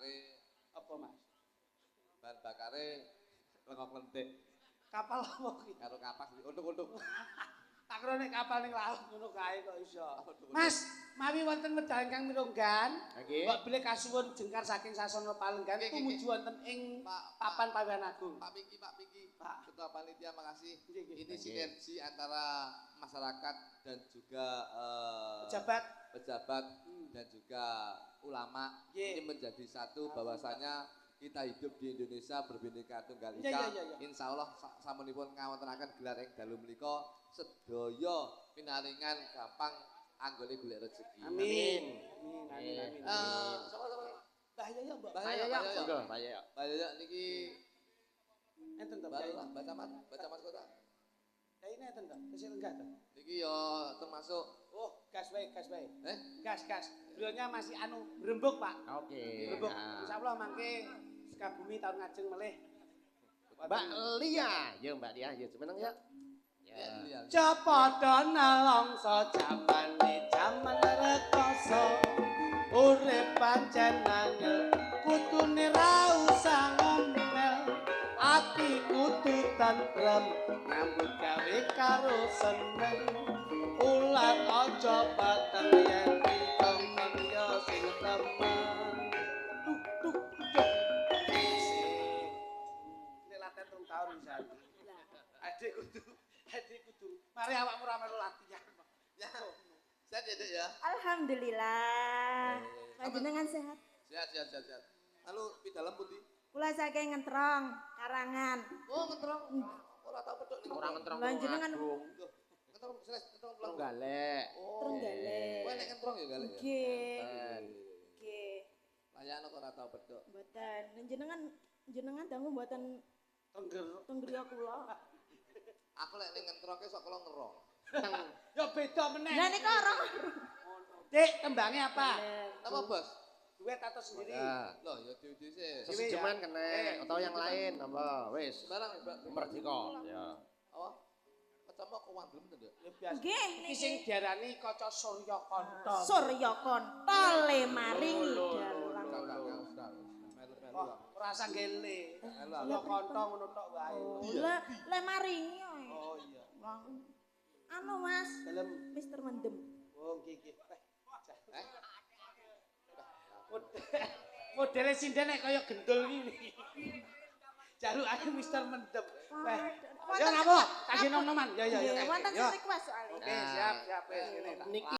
bakare Apa, Mas? bahan bakare lengok lentik Kapal apa ki? karo kapas untuk-untuk. Tak kira nek kapal ning laut ngono kae kok iso. Mas, mawi wonten medal ingkang mirunggan. Nggih. Mbok bilih kasuwun jengkar saking sasana Palenggan tumuju wonten ing papan Pawian Agung. Pak Piki, Pak Piki, Pak. Ketua Panitia makasih. Ini sinergi antara masyarakat dan juga eh, Pejabat pejabat Hmm. dan juga ulama ini menjadi satu bahwasanya kita hidup di Indonesia berbineka tunggal Iya, ika. iya, iya, iya. Insya Allah sa- samunipun ngawontenaken gelar ing dalu menika sedaya pinaringan gampang anggone golek rezeki. Amin. Amin. Amin. Amin. Amin. Eh, sama-sama. Mbah Yoyo, Mbak. Mbah Yoyo, ya, Mbah Yoyo. monggo, Pak Yoyo. Pak Yoyo niki Enten baca mat, baca mat kota. Ya ini enten to. Wis enggak to. Niki yo termasuk Oh, gas wae, gas wae. eh Gas, gas. Beliaunya masih anu berembuk, Pak. Oke. Berembuk. nah. Insyaallah mangke Sukabumi tahun ngajeng melih. Mbak Lia, yo Mbak Lia, semeneng ya. ya, Ya. ya. Cepada nalongso jamane jaman rekoso urip pancen angel kutune ra usah ngomel ati kudu tentrem nyambut gawe karo seneng ular aja paten yen tahun bisa. Adik kudu, adik kudu. Mari awakmu ra melu latihan. Ya. Sehat ya, Dek ya. Alhamdulillah. Eh, Panjenengan sehat. Sehat, sehat, sehat, sehat. Lalu pidalam putih. Kula saking ngentrong, karangan. Oh, ngentrong. Ora tau pedhok ning Orang ngentrong Lanjenengan- Agung. Ngentrong, seles, ngentrong pulang. Trenggalek. Oh. Trenggalek. Kowe nek ngentrong ya gale ya. Nggih. Nggih. Layakno kok ora tau pedhok. Mboten. Jenengan jenengan dangu mboten Tengger. tenggriya kula. Aku lek ning ngentrongke sok kala ngerong. Ya beda meneh. Lah nika ora. Dik, tembangnya apa? Apa, Bos? Duet atau sendiri? Loh, ya diudi sih. Ya. Sejeman kena Eh, atau yang lain apa? Wis. Mbak. Merdeka. Ya. Apa? Kacama kok? Ya biasa. Nggih Iki sing diarani kaca Surya Kanta. Surya kontole maringi rasa gele. Melu. Surya Kanta ngono tok wae. Le le maringi. ae. Oh iya. Anu Mas, Dalam Mister Mendem. oh nggih nggih. Eh, Eh? Mod- Modele sinden nek kaya gendul ngene. Jaluk ae Mister Mendem. Eh, ya napa? Kasih nom-noman. Ya ya ya. Wonten Ya. request soalnya. Oke, siap, siap wis ngene. Niki